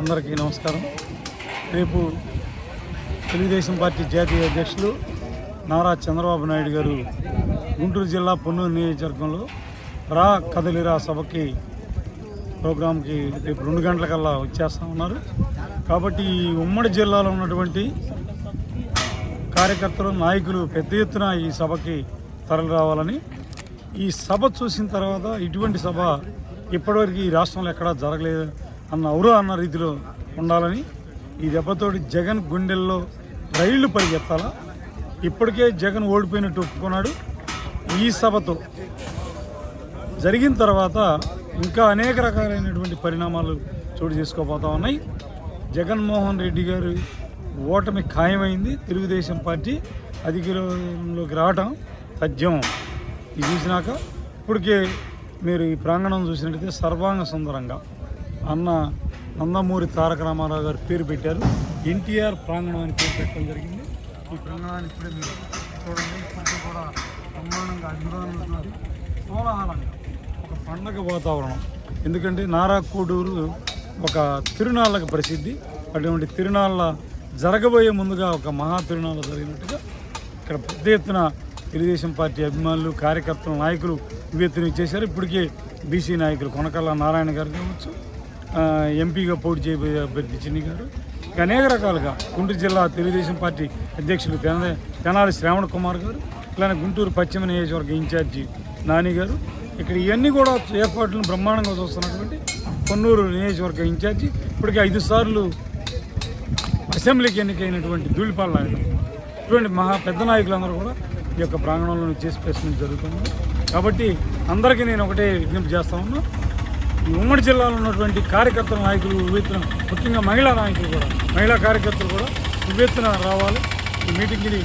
అందరికీ నమస్కారం. రేపు తెలుగుదేశం పార్టీ జాతీయ అధ్యక్షులు నారా చంద్రబాబు నాయుడు గారు గుంటూరు జిల్లా పొన్నూరు నియోజకవర్గంలో రా కదలిరా సభకి ప్రోగ్రాంకి రేపు రెండు గంటలకల్లా వచ్చేస్తా ఉన్నారు. కాబట్టి ఈ ఉమ్మడి జిల్లాలో ఉన్నటువంటి కార్యకర్తలు నాయకులు పెద్ద ఎత్తున ఈ సభకి తరలి రావాలని ఈ సభ చూసిన తర్వాత ఇటువంటి సభ ఇప్పటివరకు ఈ రాష్ట్రంలో ఎక్కడా జరగలేదు. అన్న ఔరా అన్న రీతిలో ఉండాలని ఈ దెబ్బతోటి జగన్ గుండెల్లో రైళ్ళు పరిగెత్తాలా? ఇప్పటికే జగన్ ఓడిపోయినట్టు ఒప్పుకున్నాడు. ఈ సభతో జరిగిన తర్వాత ఇంకా అనేక రకాలైనటువంటి పరిణామాలు చోటు చేసుకోబోతా ఉన్నాయి. జగన్మోహన్ రెడ్డి గారు ఓటమి ఖాయమైంది. తెలుగుదేశం పార్టీ అధికారంలోకి రావటం తథ్యం ఇది చూసినాక. ఇప్పటికే మీరు ఈ ప్రాంగణం చూసినట్టయితే సర్వాంగ సుందరంగా అన్న నందమూరి తారక రామారావు గారు పేరు పెట్టారు. ఎన్టీఆర్ ప్రాంగణం అని పేరు పెట్టడం జరిగింది. ఈ ప్రాంగణాన్ని ఇప్పుడే మీరు చూడండి. ఇప్పటికీ కూడా బ్రహ్మాండంగా అభిమానులతో కోలాహలంగా. ఒక పండగ వాతావరణం. ఎందుకంటే నారాకోడూరు ఒక తిరునాళ్ళకు ప్రసిద్ధి. అటువంటి తిరునాళ్ళ జరగబోయే ముందుగా ఒక మహా తిరునాళ్ళ జరిగినట్టుగా ఇక్కడ పెద్ద ఎత్తున తెలుగుదేశం పార్టీ అభిమానులు కార్యకర్తలు నాయకులు వివేత్తన చేశారు. ఇప్పటికే బీసీ నాయకులు కొనకల్ల నారాయణ గారు కావచ్చు ఎంపీగా పోటీ చేయబోయే అభ్యర్థి చిన్ని గారు. అనేక రకాలుగా గుంటూరు జిల్లా తెలుగుదేశం పార్టీ అధ్యక్షులు తెన తెనాలి శ్రావణ కుమార్ గారు ఇలానే గుంటూరు పశ్చిమ నియోజకవర్గ ఇన్ఛార్జి నాని గారు. ఇక్కడ ఇవన్నీ కూడా ఏర్పాట్లను బ్రహ్మాండంగా చూస్తున్నటువంటి కొన్నూరు నియోజకవర్గ ఇన్ఛార్జి ఇప్పటికే ఐదు సార్లు అసెంబ్లీకి ఎన్నికైనటువంటి ధూళిపాల నాయుడు. ఇటువంటి మహా పెద్ద నాయకులందరూ కూడా ఈ యొక్క ప్రాంగణంలో చేసి ప్రశ్న జరుగుతుంది కాబట్టి అందరికీ నేను ఒకటే విజ్ఞప్తి చేస్తా ఉన్నా ఈ ఉమ్మడి జిల్లాలో ఉన్నటువంటి కార్యకర్తల నాయకులు విభేత్తన ముఖ్యంగా మహిళా నాయకులు కూడా మహిళా కార్యకర్తలు కూడా వివేత్తన రావాలి. ఈ మీటింగ్ని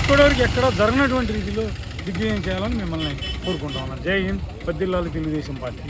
ఇప్పటివరకు ఎక్కడా జరగనటువంటి రీతిలో దిగ్విజయం చేయాలని మిమ్మల్ని కోరుకుంటా ఉన్నాను. జై హింద్. పద్దిల్లాలు తెలుగుదేశం పార్టీ.